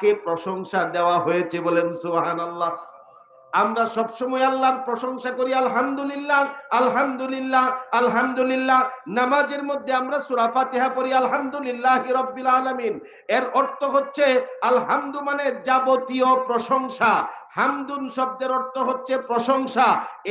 কে প্রশংসা দেওয়া হয়েছে বলেন সুহান আল্লাহ আমরা সবসময় আল্লাহর প্রশংসা করি, আলহামদুলিল্লাহ আলহামদুলিল্লাহ আলহামদুলিল্লাহ। নামাজের মধ্যে আমরা সুরাফা ফাতিহা পড়ি, আলহামদুলিল্লাহ রব্বিল আলামিন। এর অর্থ হচ্ছে, আলহামদু মানে যাবতীয় প্রশংসা হামদুন শব্দের অর্থ হচ্ছে প্রশংসা।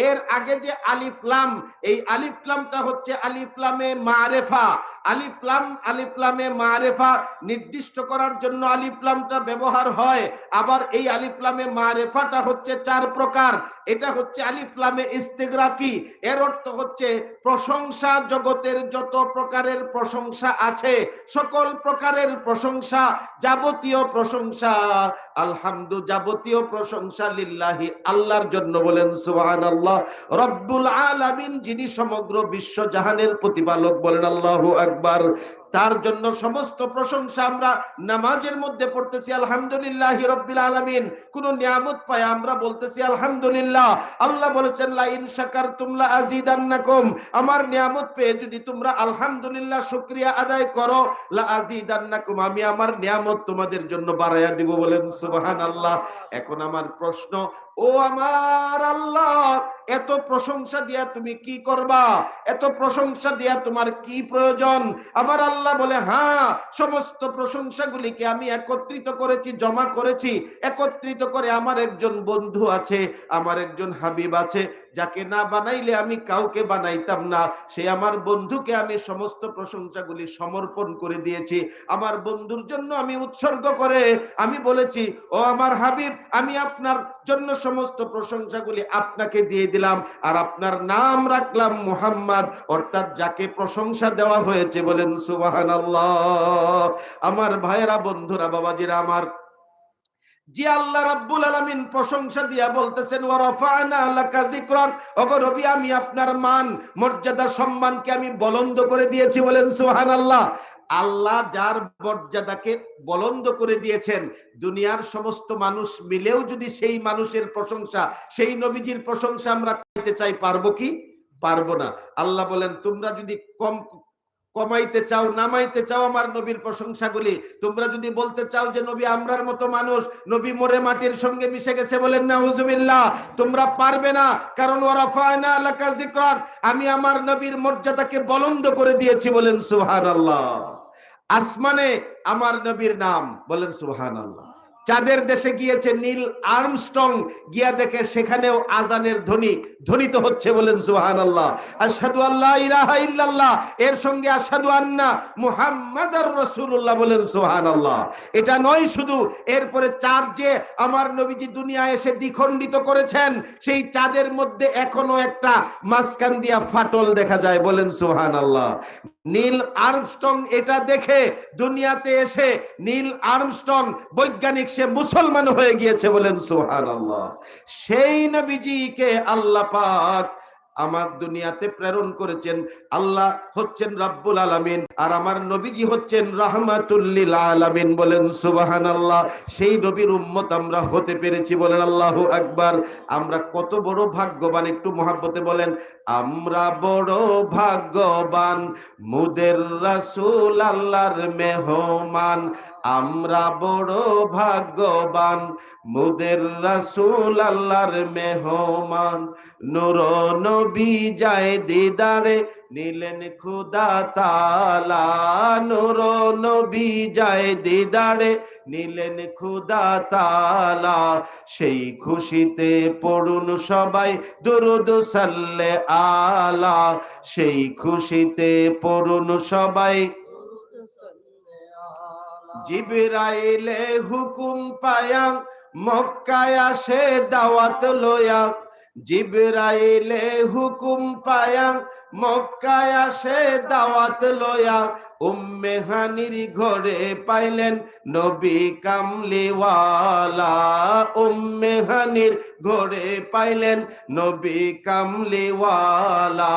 এর আগে যে আলিফলাম এই আলিফলামটা হচ্ছে আলিফলামে মারেফা। আলিফলাম আলিফলামে মারেফা নির্দিষ্ট করার জন্য আলিফলামটা ব্যবহার হয়। আবার এই আলিফলামে মারেফাটা হচ্ছে চার প্রকার। এটা হচ্ছে আলিফলামে ইস্তেগরাকি। এর অর্থ হচ্ছে প্রশংসা জগতের যত প্রকারের প্রশংসা আছে, সকল প্রকারের প্রশংসা, যাবতীয় প্রশংসা, আলহামদু যাবতীয় প্রশংসা। লিল্লাহি আল্লাহর জন্য বলেন, সুবহানাল্লাহ। রব্বুল আলামিন যিনি সমগ্র বিশ্ব জাহানের প্রতিপালক বলেন, আল্লাহু আকবার। তার জন্য সমস্ত প্রশংসা আমরা নামাজের মধ্যে পড়তেছি, আলহামদুলিল্লাহ রব্বিল আলামিন। কোন নিয়ামত পায় আমরা বলতেছি, আলহামদুলিল্লাহ। আল্লাহ বলেছেন লা ইন শাকারতুম লা আযীদান্নাকুম। আমার নিয়ামত পেয়ে যদি তোমরা আলহামদুলিল্লাহ শুক্রিয়া আদায় করো, লা আযীদান্নাকুম। আমি আমার নিয়ামত তোমাদের জন্য বাড়ায়া দিব বলেন, সুবহানাল্লাহ। এখন আমার প্রশ্ন ও আমার আল্লাহ, এত প্রশংসা দিয়া তুমি কি করবা? এত প্রশংসা দিয়া তোমার কি প্রয়োজন? আমার আল্লাহ বলে হ্যাঁ সমস্ত প্রশংসাগুলিকে আমি একত্রিত করেছি, জমা করেছি। একত্রিত করে আমার একজন বন্ধু আছে, আমার একজন হাবিব আছে, যাকে না বানাইলে আমি কাউকে বানাইতাম না। সে আমার বন্ধুকে আমি সমস্ত প্রশংসাগুলি সমর্পণ করে দিয়েছি। আমার বন্ধুর জন্য আমি উৎসর্গ করে, আমি বলেছি, ও আমার হাবিব, আমি আপনার জন্য সমস্ত প্রশংসাগুলি আপনাকে দিয়ে দিলাম। আর আপনার নাম রাখলাম মুহাম্মদ, অর্থাৎ যাকে প্রশংসা দেওয়া হয়েছে বলেন সুবাহান আমার ভাইয়েরা, বন্ধুরা, বাবাজিরা, আমার জি আল্লাহ রাব্বুল আলামিন প্রশংসা দিয়া বলতেছেন, ওয়া রাফা'না লাকা যিকরাক। ওগো নবী, আমি আপনার মান, মর্যাদা, সম্মানকে আমি বলন্দ করে দিয়েছি বলেন, সুবহানাল্লাহ। আল্লাহ যার মর্যাদাকে বলন্দ করে দিয়েছেন, দুনিয়ার সমস্ত মানুষ মিলেও যদি সেই মানুষের প্রশংসা, সেই নবীজির প্রশংসা আমরা করতে চাই, পারব কি? পারব না। আল্লাহ বলেন, তোমরা যদি কম কমাইতে চাও, নামাইতে চাও আমার নবীর প্রশংসাগুলি। তোমরা যদি বলতে চাও যে নবী আমরার মতো মানুষ, নবী মরে মাটির সঙ্গে মিশে গেছে বলেন না হুজুবিল্লাহ তোমরা পারবে না, কারণ ওরাফায়না আলাকা যিকরাক, আমি আমার নবীর মর্যাদাকে বলন্দ করে দিয়েছি বলেন সুবহানাল্লাহ। আসমানে আমার নবীর নাম, বলেন সুবহানাল্লাহ। চাঁদের দেশে গিয়েছে নীল আর্মস্ট্রং, গিয়া দেখে সেখানেও আজানের ধ্বনি, ধ্বনিত হচ্ছে বলেন সুহান আল্লাহ আসাদু আল্লাহ ইলাহা ইল্লাল্লাহ, এর সঙ্গে আসাদু আন্না মুহাম্মাদার রাসূলুল্লাহ বলেন সুহান আল্লাহ এটা নয় শুধু, এরপরে চাঁদ যে আমার নবীজি দুনিয়া এসে দ্বিখণ্ডিত করেছেন, সেই চাঁদের মধ্যে এখনও একটা মাঝখান দিয়া ফাটল দেখা যায় বলেন সুহান আল্লাহ নীল আর্মস্ট্রং এটা দেখে দুনিয়াতে এসে নীল আর্মস্ট্রং বৈজ্ঞানিক সে মুসলমান হয়ে গিয়েছে বলেন সুহান আল্লাহ সেই নবীজিকে আল্লাহ পাক আমার দুনিয়াতে প্রেরণ করেছেন। আল্লাহ হচ্ছেন রাব্বুল আলামিন আর আমার নবীজি হচ্ছেন রাহমাতুল্লিল আলামিন বলেন, সুবহানাল্লাহ। সেই নবীর উম্মত আমরা হতে পেরেছি বলেন আল্লাহু আকবার। আমরা কত বড় ভাগ্যবান, একটু মহাব্বতে বলেন, আমরা বড় ভাগ্যবান, মুদের রাসূল আল্লাহর মেহমান। আমরা বড় ভাগ্যবান, মুদের রাসূল আল্লাহর মেহমান। নূর নবী যায় দিদারে, নিলেন খুদা তালা। নূর নবী যায় দিদারে, নিলেন খুদা তালা। সেই খুশিতে পড়ুন সবাই, দুরুদ সাল্লে আলা। সেই খুশিতে পড়ুন সবাই জিবরাইলে হুকুম পায়া, মক্কায় আসে দাওয়াত লয়া। জিবরাইলে হুকুম পায়া, মক্কায় আসে দাওয়াত লয়া। উম্মে হানির ঘরে পাইলেন নবী কামলিওয়ালা। উম্মে হানির ঘরে পাইলেন নবী কামলিওয়ালা।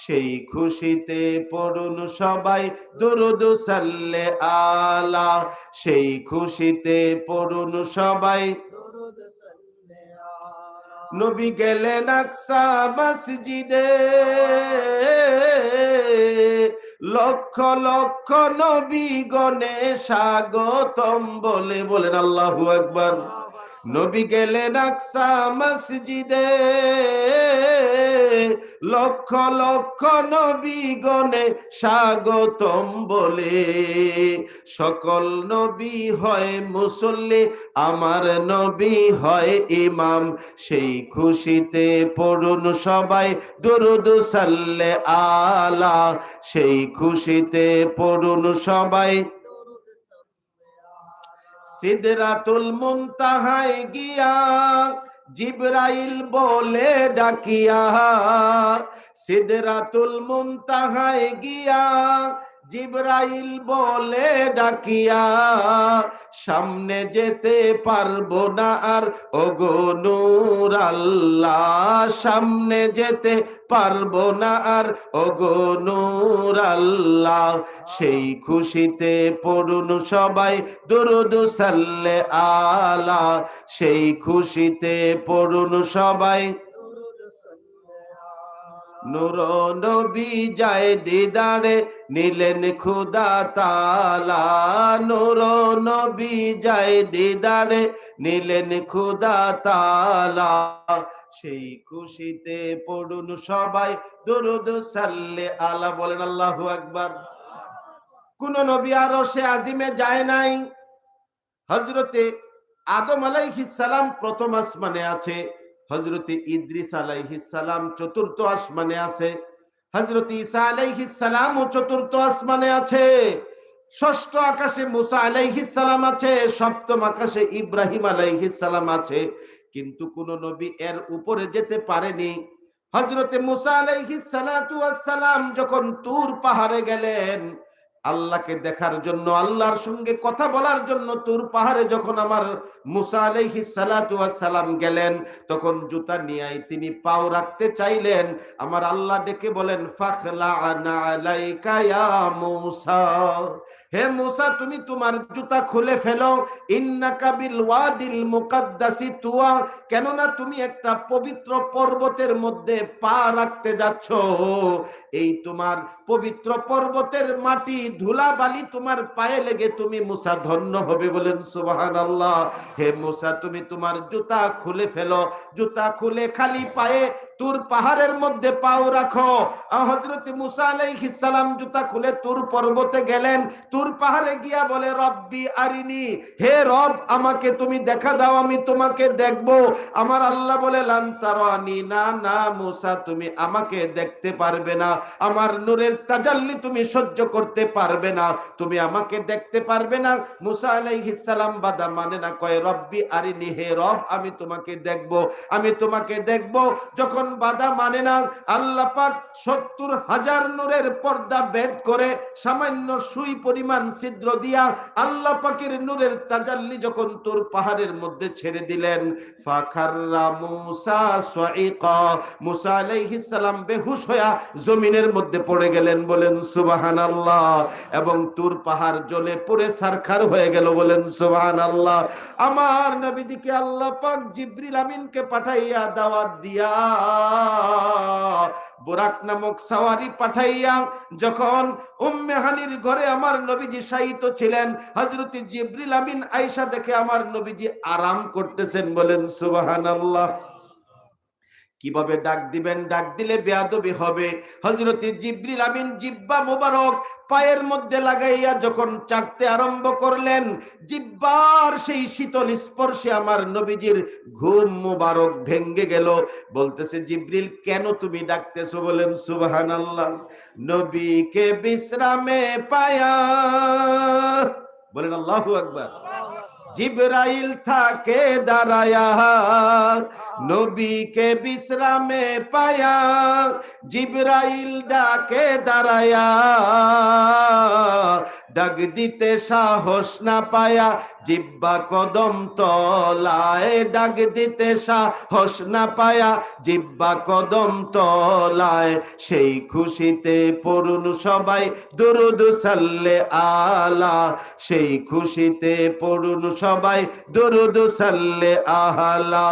সেই খুশিতে পড়ুন সবাই। দুরুদ সাল্লে আলা। সেই খুশিতে পড়ুন সবাই। নবী গেলেন আকসা মসজিদে। লক্ষ লক্ষ নবী গণে স্বাগতম বলে বলেন আল্লাহু আকবার। নবী গেলেন আকসা মসজিদে। লক্ষ লক্ষ নবী গণে স্বাগতম বলে। সকল নবী হয় মুসল্লি, আমার নবী হয় ইমাম। সেই খুশিতে পড়ুন সবাই, দুরুদ সাল্লে আলা। সেই খুশিতে পড়ুন সবাই। সিদরাতুল মুনতাহায় গিয়া জিব্রাইল বলে ডাকিয়া সিদরাতুল মুনতাহায় গিয়া জিবরাইল বলে ডাকিয়া, সামনে যেতে পারব না আর। ওগো নূর আল্লাহ, সামনে যেতে পারব না আর। ওগো নূর আল্লাহ, সেই খুশিতে পড়ুন সবাই। দুরুদ সাল্লে আলা, সেই খুশিতে পড়ুন সবাই। নূর নবী যায় দিদারে নিলেন খুদা তালা। নূর নবী যায় দিদারে নিলেন খুদা তালা। সেই খুশিতে পড়ুন সবাই, দরুদ সাল্লে আলা, বলেন আল্লাহু আকবার। কোন নবী আরও সে আজিমে যায় নাই। হজরতে আদম আলাইহিস সালাম প্রথম আসমানে আছে। হজরতে ইদ্রিস সালাম চতুর্থ আসমানে আছে হজরত আলাইহিস সালাম ও চতুর্থ আসমানে আছে, ষষ্ঠ আকাশে মুসা সালাম আছে, সপ্তম আকাশে ইব্রাহিম সালাম আছে, কিন্তু কোন নবী এর উপরে যেতে পারেনি। হজরতে মুসা সালাম যখন তুর পাহাড়ে গেলেন আল্লাহকে দেখার জন্য, আল্লাহর সঙ্গে কথা বলার জন্য তুর পাহাড়ে যখন আমার মুসা আলাইহিস সালাতু সালাম গেলেন, তখন জুতা নিয়ে তিনি পাও রাখতে চাইলেন। আমার আল্লাহ ডেকে বলেন হে মুসা, তুমি তোমার জুতা খুলে ফেলো। ওয়াদিল মুকাদ্দাসি তুয়া। কেননা তুমি একটা পবিত্র পর্বতের মধ্যে পা রাখতে যাচ্ছ। এই তোমার পবিত্র পর্বতের মাটি ধুলা বালি তোমার পায়ে লেগে তুমি মুসা ধন্য হবে বলেন সুবাহান আল্লাহ হে মুসা, তুমি তোমার জুতা খুলে ফেলো, জুতা খুলে খালি পায়ে তুর পাহাড়ের মধ্যে পাও রাখো। হজরত মুসা আলাইহিস সালাম জুতা খুলে তুর পর্বতে গেলেন। তুর পাহাড়ে গিয়া বলে, রব্বি আরিনি, হে রব, আমাকে তুমি দেখা দাও, আমি তোমাকে দেখব। আমার আল্লাহ বলে লান্তারানি না না, মুসা, তুমি আমাকে দেখতে পারবে না। আমার নূরের তাজাল্লি তুমি সহ্য করতে পারবে না। তুমি আমাকে দেখতে পারবে না। মুসা আলাইহিস সালাম বাদা মানে না, কয়, রব্বি আরিনি, হে রব, আমি তোমাকে দেখব। আমি তোমাকে দেখব যখন বাধা মানে না। আল্লাহ পাক সত্তর হাজার নূরের পর্দা ভেদ করে সামান্য সুই পরিমাণ ছিদ্র দিয়া আল্লাহ পাকের নূরের তাজাল্লি যখন তোর পাহাড়ের মধ্যে ছেড়ে দিলেন বেহুশ হইয়া জমিনের মধ্যে পড়ে গেলেন, বলেন, সুবহানাল্লাহ। এবং তুর পাহাড় জ্বলে পুরে সারখার হয়ে গেল, বলেন, সুবহানাল্লাহ। আমার নবীজিকে আল্লাহ পাক জিবরিল আমিনকে পাঠাইয়া দাওয়াত দিয়া বোরাক নামক সাওয়ারি পাঠাইয়া যখন উম্মেহানির ঘরে আমার নবীজি শায়িত ছিলেন হজরত জিব্রিল আমিন আয়েশা দেখে আমার নবীজি আরাম করতেছেন, বলেন সুবহানাল্লাহ। কীভাবে ডাক দিবেন? ডাক দিলে বেয়াদবি হবে। হজরত জিব্রিল আমিন জিব্বা মুবারক পায়ের মধ্যে লাগাইয়া যখন চাটতে আরম্ভ করলেন জিব্বার সেই শীতল স্পর্শে আমার নবীজির ঘুম মুবারক ভেঙ্গে গেল। বলতেছে জিব্রিল কেন তুমি ডাকতেছো? বলেন সুবহানাল্লাহ নবীকে বিশ্রামে পায়া। বলেন আল্লাহু আকবার। জিব্রাইল থাকে দাঁড়ায়া। নবীকে বিশ্রামে পায়া, জিব্রাইল ডাকে দাঁড়ায়া। ডাক দিতে সাহস না পায়া, জিব্বা কদম তলায় ডাক দিতে সাহস না পায়া, জিব্বা কদম তলায় সেই খুশিতে পড়ুন সবাই, দুরুদ সাল্লে আলা। সেই খুশিতে পড়ুন সবাই, দুরুদ সাল্লে আলা।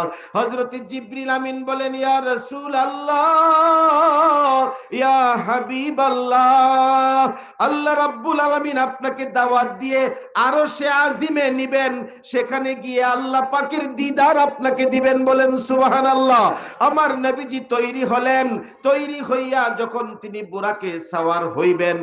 হযরত জিবরিল আমিন বলেন, ইয়া রাসূল আল্লাহ ইয়া হাবিব আল্লাহ আল্লাহ রাব্বুল আলামিন আপনাকে দাওয়াত দিয়ে আরও সে আজিমে নিবেন। সেখানে গিয়ে আল্লাহ পাকের দিদার আপনাকে দিবেন বলেন, সুবহানাল্লাহ। আমার নবীজি তৈরি হলেন। তৈরি হইয়া যখন তিনি বুরাকে সাওয়ার হইবেন,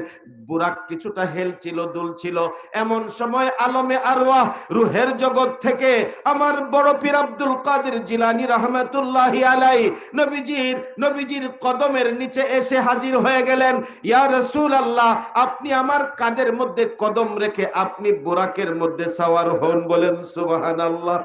বুরাক কিছুটা হেল ছিল, দুল ছিল। এমন সময় আলমে আরওয়াহ রুহের জগৎ থেকে আমার বড় পীর আব্দুল কাদের জিলানী রহমাতুল্লাহি আলাই, নবীজির নবীজির কদমের নিচে এসে হাজির হয়ে গেলেন। ইয়া রাসূল আল্লাহ আপনি আমার কাদের মধ্যে কদম রেখে আপনি বুরাকের মধ্যে সাওয়ার হন বলেন, সুবহানাল্লাহ।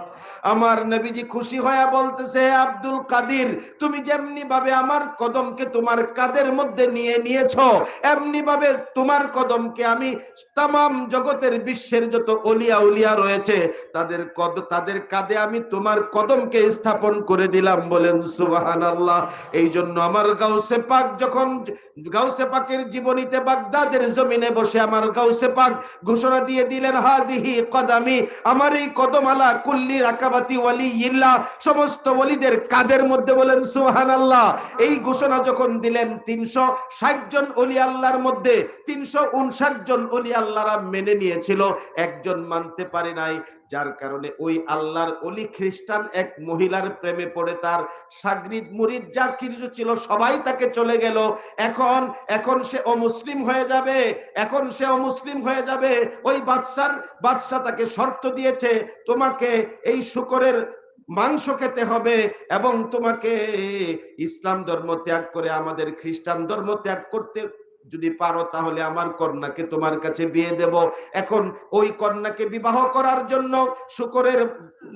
আমার নবীজি খুশি হয়ে বলতেছে আব্দুল কাদির, তুমি যেমনি ভাবে আমার কদমকে তোমার কাদের মধ্যে নিয়ে নিয়েছো এমনি ভাবে তোমার কদমকে আমি তাম জগতের বিশ্বের যত অলিয়া উলিয়া রয়েছে, তাদের কদ, তাদের কাঁধে আমি তোমার কদমকে স্থাপন করে দিলাম বলেন সুবাহান আল্লাহ এই জন্য আমার গাউসে পাক যখন গাউসে পাকের জীবনীতে বাগদাদের জমিনে বসে আমার গাউসে পাক ঘোষণা দিয়ে দিলেন, হাজিহি কদামি, আমার এই কদমালা কুল্লি রাকাবাতি ওয়ালি ইল্লা সমস্ত ওলিদের কাদের মধ্যে বলেন সুবহান আল্লাহ এই ঘোষণা যখন দিলেন, তিনশো ষাট জন অলি আল্লাহর মধ্যে তিনশো উনষাট জন অলি আল্লাহরা মেনে নিয়েছিল। একজন মানতে পারে নাই যার কারণে ওই আল্লাহর অলি খ্রিস্টান এক মহিলার প্রেমে পড়ে, তার সাগরিদ মুরিদ যা কিছু ছিল সবাই তাকে চলে গেল। এখন এখন সে অমুসলিম হয়ে যাবে, এখন সে অমুসলিম হয়ে যাবে। ওই বাদশার বাদশা তাকে শর্ত দিয়েছে, তোমাকে এই শুকরের মাংস খেতে হবে এবং তোমাকে ইসলাম ধর্ম ত্যাগ করে, আমাদের খ্রিস্টান ধর্ম ত্যাগ করতে যদি পারো তাহলে আমার কন্যাকে তোমার কাছে বিয়ে দেব। এখন ওই কন্যাকে বিবাহ করার জন্য শুকরের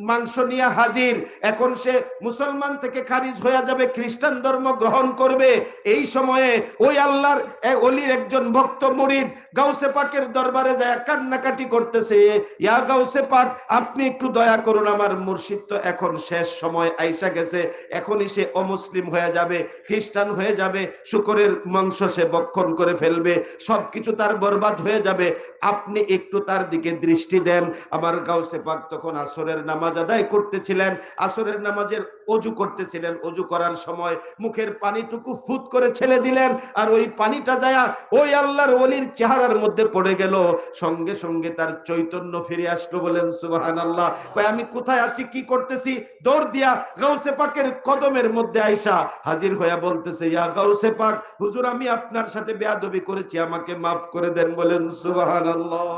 মাংস নিয়ে হাজির। এখন সে মুসলমান থেকে খারিজ হয়ে যাবে, খ্রিস্টান ধর্ম গ্রহণ করবে। এই সময়ে ওই আল্লাহর অলির একজন ভক্ত মুরিদ গাউসে পাকের দরবারে যায় কান্নাকাটি করতেছে। ইয়া গাউসে পাক, আপনি একটু দয়া করুন, আমার মুর্শিদ তো এখন শেষ সময় আইসা গেছে। এখনই সে অমুসলিম হয়ে যাবে, খ্রিস্টান হয়ে যাবে, শুকরের মাংস সে বক্ষণ করে ফেলবে, সবকিছু তার বরবাদ হয়ে যাবে। আপনি একটু তার দিকে দৃষ্টি দেন। আমার গাউসে পাক তখন আসরের নামাজ আদায় করতেছিলেন। আসরের নামাজের অজু করতেছিলেন, অজু করার সময় মুখের পানিটুকু ফুত করে ছেলে দিলেন আর ওই পানিটা যায়া ওই আল্লাহর ওলির চেহারার মধ্যে পড়ে গেল। সঙ্গে সঙ্গে তার চৈতন্য ফিরে আসলো বলেন সুবাহান আল্লাহ আমি কোথায় আছি? কি করতেছি? দৌড় দিয়া গাউসে পাকের কদমের মধ্যে আইসা হাজির হইয়া বলতেছে, ইয়া গাউসে পাক, হুজুর, আমি আপনার সাথে বেয়াদবি করেছি, আমাকে মাফ করে দেন বলেন সুবাহান আল্লাহ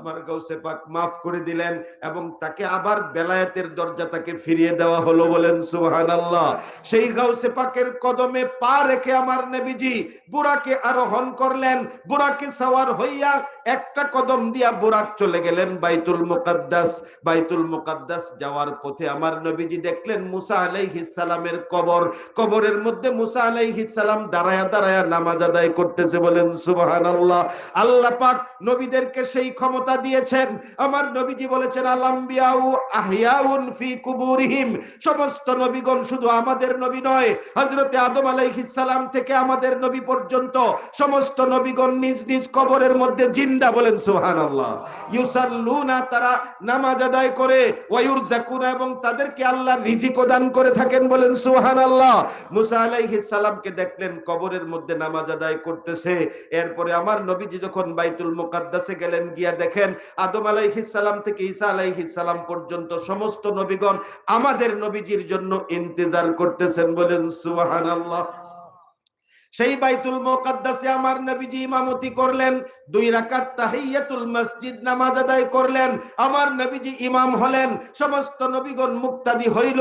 আমার গাউসে পাক মাফ করে দিলেন এবং তাকে আবার বেলায়েতের দরজা তাকে ফিরিয়ে দেওয়া হলো বলেন, সুবহানাল্লাহ। সেই গাউসে পাকের কদমে পা রেখে আমার নবীজি বুরাকে আরোহণ করলেন। বুরাকে সাওয়ার হইয়া একটা কদম দিয়া বুরাক চলে গেলেন বাইতুল মুকাদ্দাস। বাইতুল মুকাদ্দাস যাওয়ার পথে আমার নবীজি দেখলেন মুসা আলাইহিস সালামের কবর। কবরের মধ্যে মুসা আলাইহিস সালাম দাঁড়ায়া দাঁড়ায়া নামাজ আদায় করতেছে বলেন, সুবহানাল্লাহ। আল্লাহ পাক নবীদেরকে সেই ক্ষমতা দিয়েছেন। আমার নবীজি বলেছেন, আলাম্বিয়াউ আহিয়াউন ফি কুবুরিহিম। সমস্ত নবীগণ শুধু আমাদের নবী নয়, হযরতে আদম আলাইহিস থেকে আমাদের নবী পর্যন্ত সমস্ত নবীগণ নিজ নিজ কবরের মধ্যে জিন্দা বলেন, সুবহানাল্লাহ। ইউসাল্লুনা, তারা নামাজ আদায় করে ওয়ায়ুরজাকুনা এবং তাদেরকে আল্লাহ রিজিক দান করে থাকেন বলেন, সুবহানাল্লাহ। মুসা আলাইহিস দেখলেন, কবরের মধ্যে নামাজ আদায় করতেছে। এরপরে আমার নবীজি যখন বাইতুল মুকাদ্দাসে গেলেন, গিয়া দেখেন আদম আলাইহিসাল্লাম থেকে ঈসা আলাইহিসাল্লাম পর্যন্ত সমস্ত নবীগণ আমাদের নবীজির জন্য ইন্তজার করতেছেন বলেন সুবহানাল্লাহ। সেই বাইতুল মুকাদ্দাসে আমার নবীজি ইমামতি করলেন, দুই রাকাত তাহিয়াতুল মসজিদ নামাজ আদায় করলেন, আমার নবীজি ইমাম হলেন, সমস্ত নবীগণ মুক্তাদি হইল,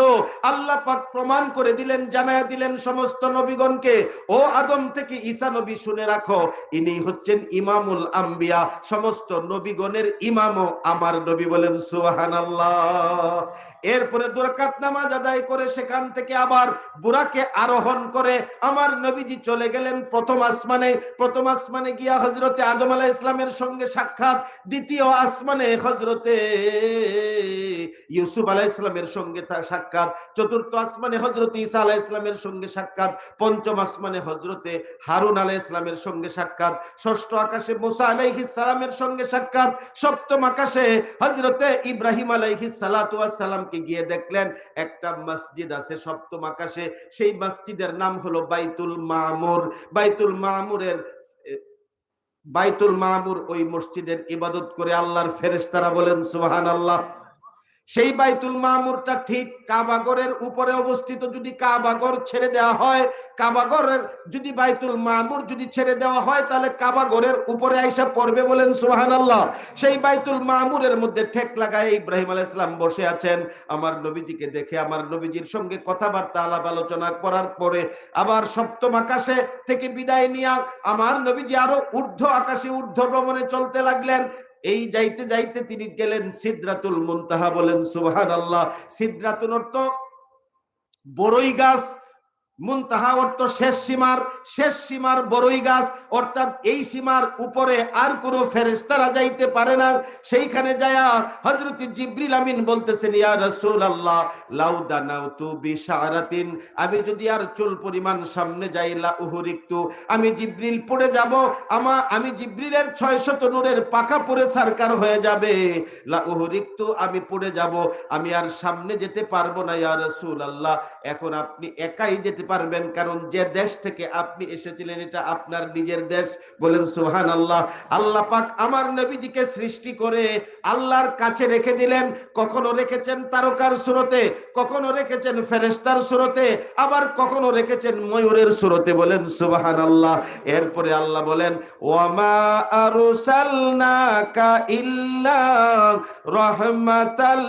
আল্লাহ পাক প্রমাণ করে দিলেন, জানায়া দিলেন সমস্ত নবীগণকে, ও আদম থেকে ঈসা নবী শুনে রাখো, ইনি হচ্ছেন ইমামুল আম্বিয়া, সমস্ত নবীগণের ইমামও আমার নবী বলেন, সুবহানাল্লাহ। এরপরে দুরাকাত নামাজ আদায় করে সেখান থেকে আবার বুরাকে আরোহণ করে, আমার নবীজি চলে চলে গেলেন প্রথম আসমানে। প্রথম আসমানে গিয়া হজরতে আদম আলাহ ইসলামের সঙ্গে সাক্ষাৎ। দ্বিতীয় আসমানে হজরতে ইউসুফ আলাহ ইসলামের সঙ্গে তার সাক্ষাৎ, চতুর্থ আসমানে হজরত ঈসা আলাহ ইসলামের সঙ্গে সাক্ষাৎ, পঞ্চম আসমানে হজরতে হারুন আলাহ ইসলামের সঙ্গে সাক্ষাৎ, ষষ্ঠ আকাশে মুসা আলাইহিস সালামের সঙ্গে সাক্ষাৎ, সপ্তম আকাশে হজরতে ইব্রাহিম আলাইহিস সালাতু সালামকে গিয়ে দেখলেন, একটা মসজিদ আছে সপ্তম আকাশে, সেই মসজিদের নাম হলো বাইতুল মামুর। বাইতুল মামুরের বাইতুল মামুর ওই মসজিদের ইবাদত করে আল্লাহর ফেরেশতারা বলেন, সুবহানাল্লাহ। সেই বাইতুল মামুরটা ঠিক কাবাগরের উপরে অবস্থিত। যদি কাবাগর ছেড়ে দেওয়া হয় কাবাগরের যদি বাইতুল মামুর যদি ছেড়ে দেওয়া হয়, তাহলে কাবাগরের উপরে আইসা পড়বে বলেন সুবহানাল্লাহ। সেই বাইতুল মামুরের মধ্যে ঠেক লাগায় ইব্রাহিম আলাইহিস ইসলাম বসে আছেন। আমার নবীজিকে দেখে, আমার নবীজির সঙ্গে কথাবার্তা, আলাপ আলোচনা করার পরে আবার সপ্তম আকাশে থেকে বিদায় নিয়ে, আমার নবীজি আরও ঊর্ধ্ব আকাশে ঊর্ধ্ব ভ্রমণে চলতে লাগলেন। এই যাইতে যাইতে তিনি গেলেন সিদ্রাতুল মুনতাহা বলেন সুবহানাল্লাহ। সিদ্রাতুল অর্থ বড়ই গাছ মুনতাহা অর্থ শেষ সীমার শেষ সীমার বড়ই গাছ, অর্থাৎ এই সীমার উপরে আর কোনো ফেরেশতারা যাইতে পারে না। সেইখানে যায়া হযরত জিবরিল আমিন বলতেছেন, ইয়া রাসূলুল্লাহ, লাউ দানাউতু বিশারাতিন, আমি যদি আর চুল পরিমাণ সামনে যাই, লা উহরিকতু, আমি জিব্রিল পড়ে যাব, আমা, আমি জিবরিলের 600 নূরের পাকা পরে সরকার হয়ে যাবে। লা উহরিকতু, আমি পড়ে যাব, আমি আর সামনে যেতে পারব না, ইয়া রসুল আল্লাহ এখন আপনি একাই যেতে পারবেন, কারণ যে দেশ থেকে আপনি এসেছিলেন এটা আপনার নিজের দেশ। বলেন সুহান আল্লাহ আল্লাহ পাক আমার নবীজিকে সৃষ্টি করে আল্লাহর কাছে রেখে দিলেন। কখনো রেখেছেন তারকার সুরতে, কখনো রেখেছেন ফেরেস্তার সুরতে, আবার কখনো রেখেছেন ময়ূরের সুরতে। বলেন সুবাহান আল্লাহ এরপরে আল্লাহ বলেন, ওয়ামা আরসালনাকা ইল্লা রাহমাতাল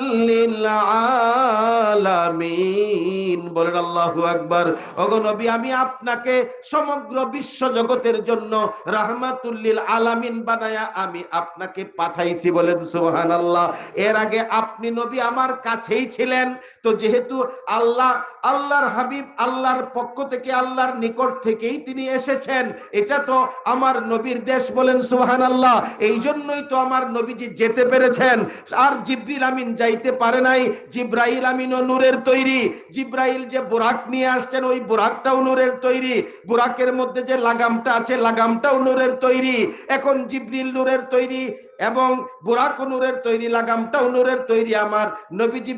আলামিন। বলেন, আল্লাহু আকবার। ওগো আমি আপনাকে সমগ্র বিশ্ব জগতের জন্য রাহমাতুল্লিল আলামিন বানায়া আমি আপনাকে পাঠাইছি বলেন সুবহানাল্লাহ। এর আগে আপনি নবী আমার কাছেই ছিলেন। তো যেহেতু আল্লাহ, আল্লাহর হাবিব, আল্লাহর পক্ষ থেকে, আল্লাহর নিকট থেকেই তিনি এসেছেন, এটা তো আমার নবীর দেশ বলেন, সুবহানাল্লাহ। এই জন্যই তো আমার নবীজি যেতে পেরেছেন। আর জিব্রিল আমিন যাইতে পারে নাই, জিব্রাইল ও নূরের তৈরি। জিব্রাইল যে বোরাক নিয়ে আসছেন, ওই বুরাকটাও নূরের তৈরি, বুরাকের মধ্যে যে লাগামটা আছে, লাগামটাও নূরের তৈরি। এখন জিবরিল নূরের তৈরি এবং বুরাক নূরের তৈরি, লাগামটাও নূরের তৈরি। আমার নবীজি